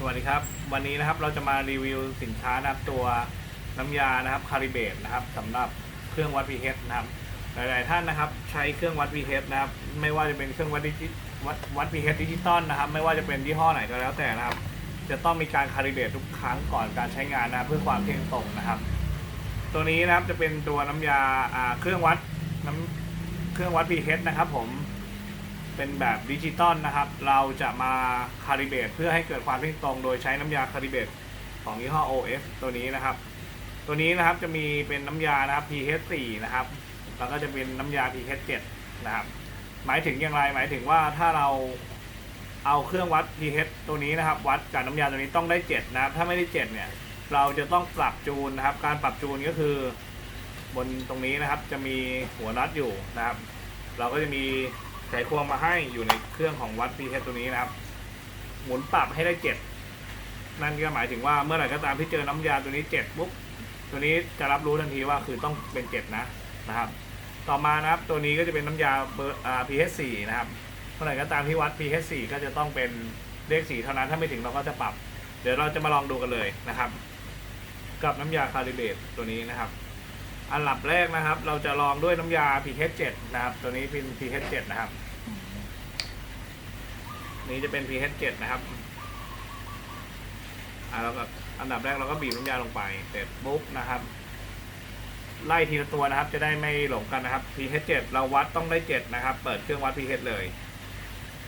สวัสดีครับ วันนี้นะครับเราจะมารีวิวสินค้านะครับตัวน้ำยานะครับคาริเบตนะครับสำหรับเครื่องวัด pH นะครับหลาย ๆ ท่านนะครับใช้เครื่องวัด pH นะครับ ไม่ว่าจะเป็นเครื่องวัดดิจิวัดวัด pH ดิจิตอลนะครับ ไม่ว่าจะเป็นยี่ห้อไหนก็แล้วแต่นะครับ จะต้องมีการคาลิเบตทุกครั้งก่อนการใช้งานนะเพื่อความเที่ยงตรงนะครับ ตัวนี้นะครับจะเป็นตัวน้ำยาอ่าเครื่องวัดน้ำเครื่องวัด pH นะครับ ผม เป็นแบบดิจิตอลนะครับ เราจะมาคาลิเบตเพื่อให้เกิดความเที่ยงตรง โดยใช้น้ำยาคาลิเบตของยี่ห้อ OF ตัวนี้นะครับ ตัวนี้นะครับจะมีเป็นน้ำยานะครับ pH 4นะครับ แล้วก็จะเป็นน้ำยา pH 7นะครับ หมายถึงอย่างไร หมายถึงว่าถ้าเราเอาเครื่องวัด pH ตัวนี้นะครับ วัดกับน้ำยาตัวนี้ต้องได้ 7 นะครับ ถ้าไม่ได้ 7 เนี่ย เราจะต้องปรับจูนนะครับ การปรับจูนก็คือบนตรงนี้นะครับจะมีหัวน็อตอยู่นะครับ เราก็จะมี ไขควงมาให้อยู่ในเครื่องของวัด pH ตัวนี้นะครับ หมุนปรับให้ได้7นั่นก็หมายถึงว่าเมื่อไหร่ก็ตามที่เจอน้ำยาตัวนี้7ปุ๊บตัวนี้จะรับรู้ทันทีว่าคือต้องเป็น7นะนะครับ ต่อมานะครับตัวนี้ก็จะเป็นน้ำยาเบอร์อ่า pH 4นะครับเมื่อไหร่ก็ตามที่วัด pH 4ก็จะต้องเป็นเลข4เท่านั้นถ้าไม่ถึงเราก็จะปรับ เดี๋ยวเราจะมาลองดูกันเลยนะครับ กับน้ำยาคาลิเบตตัวนี้นะครับ อันดับแรกนะครับ เราจะลองด้วยน้ำยา pH 7นะครับ ตัวนี้เป็น pH 7นะครับ นี้จะเป็น pH 7นะครับอ่าแล้วก็อันดับแรกเราก็บีบน้ำยาลงไปเสร็จปุ๊บนะครับ ไล่ทีละตัวนะครับ จะได้ไม่หลงกันนะครับ pH 7เราวัดต้องได้7นะครับ เปิดเครื่องวัด pH เลย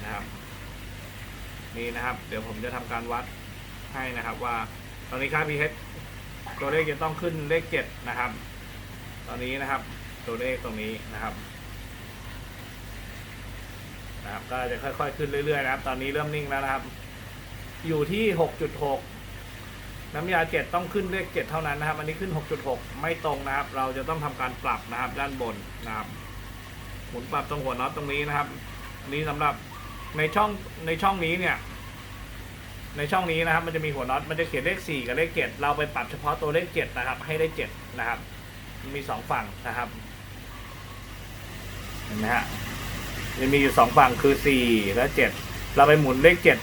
นะครับ นี่นะครับ เดี๋ยวผมจะทำการวัดให้นะครับ ว่าตอนนี้ค่า pH ตัวเลขจะต้องขึ้นเลข7นะครับ อนนี้นะครับ ตัวเลขตรงนี้นะครับนะครับ ก็จะค่อยๆขึ้นเรื่อยๆนะครับ ตอนนี้เริ่มนิ่งแล้วนะครับ อยู่ที่ 6.6 น้ำยา 7 ต้องขึ้นเลข 7 เท่านั้นนะครับ อันนี้ขึ้น 6.6 ไม่ตรงนะครับ เราจะต้องทำการปรับนะครับ ด้านบนนะครับ หมุนปรับตรงหัวน็อตตรงนี้นะครับอันนี้สำหรับในช่องในช่องนี้เนี่ย ในช่องนี้นะครับ มันจะมีหัวน็อต มันจะเขียนเลข 4 กับเลข 7 เราไปปรับเฉพาะตัวเลข 7 นะครับ ให้ได้ 7 นะครับ มีสองฝั่งนะครับเห็นไหมฮะจะมีอยู่สองฝั่งคือสี่และเจ็ดเราไปหมุนเลขเจ็ด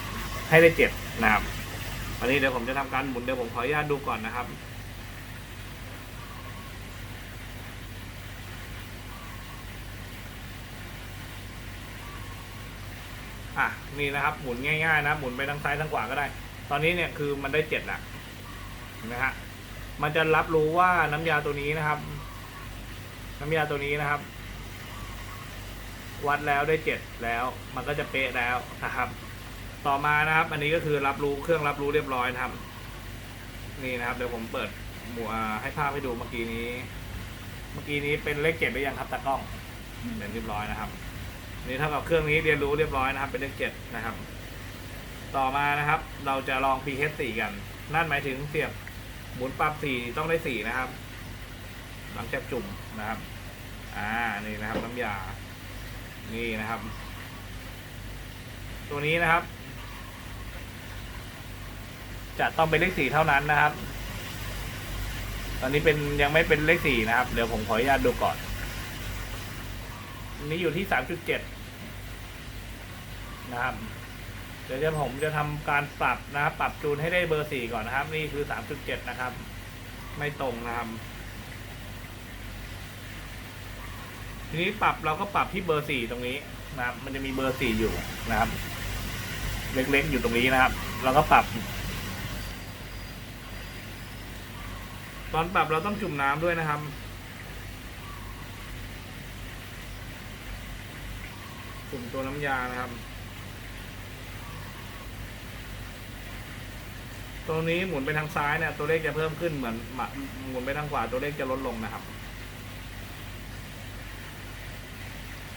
ให้ได้เจ็ดนะครับอันนี้เดี๋ยวผมจะทำการหมุนเดี๋ยวผมขออนุญาตดูก่อนนะครับอะนี่นะครับหมุนง่ายๆนะหมุนไปทางซ้ายทางขวาก็ได้ ตอนนี้เนี่ยคือมันได้เจ็ดละเห็นไหมฮะ มันจะรับรู้ว่าน้ำยาตัวนี้นะครับ น้ำยาตัวนี้นะครับ วัดแล้วได้เจ็ดแล้ว มันก็จะเป๊ะแล้วนะครับ ต่อมานะครับ อันนี้ก็คือรับรู้เครื่องรับรู้เรียบร้อยนะครับ นี่นะครับเดี๋ยวผมเปิดหมวให้ภาพให้ดูเมื่อกี้นี้ เมื่อกี้นี้เป็นเลขเจ็ดหรือยังครับตากล้องเป็นเรียบร้อยนะครับ นี่เท่ากับเครื่องนี้เรียนรู้เรียบร้อยนะครับ เป็นเลขเจ็ดนะครับ ต่อมานะครับ เราจะลอง pH 4กัน นั่นหมายถึงเสียบ หมุนปรับสี่ต้องได้สี่นะครับ หลังจากจุ่มนะครับ อ่า นี่นะครับน้ำยา นี่นะครับ ตัวนี้นะครับ จะต้องเป็นเลขสี่เท่านั้นนะครับ ตอนนี้เป็นยังไม่เป็นเลขสี่นะครับ เดี๋ยวผมขออนุญาตดูก่อนนนี้อยู่ที่สามจุดเจ็ดนะครับ เดี๋ยวจะผมจะทำการปรับนะครับ ปรับจูนให้ได้เบอร์สี่ก่อนนะครับ นี่คือสามจุดเจ็ดนะครับ ไม่ตรงนะครับทีนี้ปรับเราก็ปรับที่เบอร์สี่ตรงนี้นะครับ มันจะมีเบอร์สี่อยู่นะครับ เล็กๆอยู่ตรงนี้นะครับ เราก็ปรับ ตอนปรับเราต้องจุ่มน้ำด้วยนะครับจุ่มตัวน้ำยานะครับ ตรงนี้หมุนไปทางซ้ายเนี่ยตัวเลขจะเพิ่มขึ้นเหมือนหมุนไปทางขวาตัวเลขจะลดลงนะครับ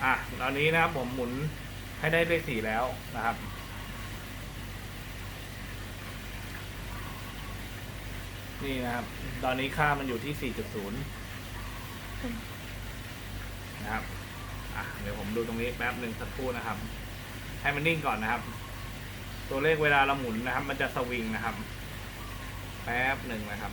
อะตอนนี้นะครับผมหมุนให้ได้เลขสี่แล้วนะครับ นี่นะครับ ตอนนี้ค่ามันอยู่ที่4.0นย์นะครับ อะเดี๋ยวผมดูตรงนี้แป๊บหนึ่งสักครู่นะครับ ให้มันนิ่งก่อนนะครับ ตัวเลขเวลาเราหมุนนะครับ มันจะสวิงนะครับ แป๊บหนึ่งนะครับ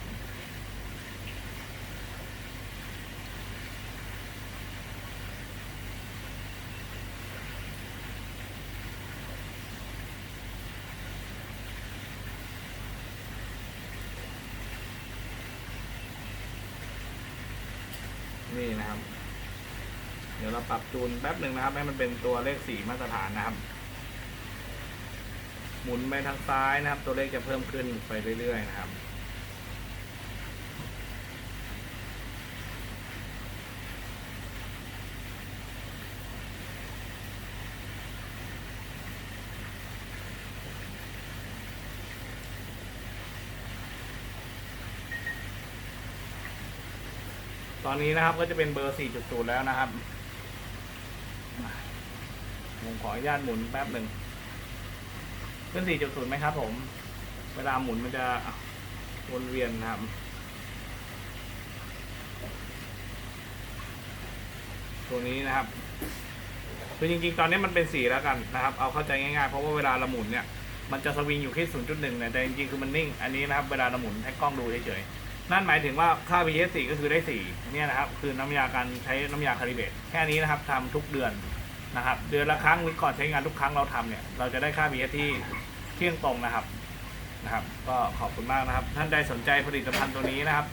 นี่นะครับ เดี๋ยวเราปรับจูนแป๊บหนึ่งนะครับ ให้มันเป็นตัวเลขสี่มาตรฐานนะครับ หมุนไปทางซ้ายนะครับ ตัวเลขจะเพิ่มขึ้นไปเรื่อยๆนะครับ ตอนนี้นะครับก็จะเป็นเบอร์ 4.0 แล้วนะครับ ผมขออนุญาตหมุนแป๊บหนึ่ง ขึ้น 4.0 ไหมครับผม เวลาหมุนมันจะวนเวียนนะครับ ตัวนี้นะครับ คือจริงๆ ตอนนี้มันเป็นสีแล้วกันนะครับ เอาเข้าใจง่ายๆ เพราะว่าเวลาเราหมุนเนี่ย มันจะสวิงอยู่ที่ 0.1เนี่ยแต่จริงๆ คือมันนิ่ง อันนี้นะครับ เวลาเราหมุนให้กล้องดูเฉยๆ นั่นหมายถึงว่าค่า pH 4ก็คือได้ 4 เนี่ยนะครับ คือน้ำยาการใช้น้ำยาคาลิเบตแค่นี้นะครับทำทุกเดือน นะครับเดือนละครั้งหรือก่อนใช้งานทุกครั้งเราทำเนี่ยเราจะได้ค่า pH ที่เที่ยงตรงนะครับนะครับ ก็ขอบคุณมากนะครับ ท่านใดสนใจผลิตภัณฑ์ตัวนี้นะครับ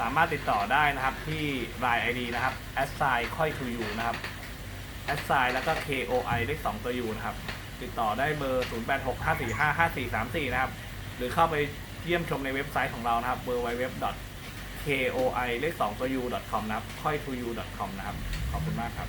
สามารถติดต่อได้นะครับที่ Line ID นะครับ a s s i ค่อย to you นะครับ a s s i แล้วก็ KOI เลข2ตัว U นะครับ ติดต่อได้เบอร์ 0865455434 นะครับ หรือเข้าไปเยี่ยมชมในเว็บไซต์ของเรานะครับ www koi เลข2ตัว u com นะครับค่อย to u com นะครับ ขอบคุณมากครับ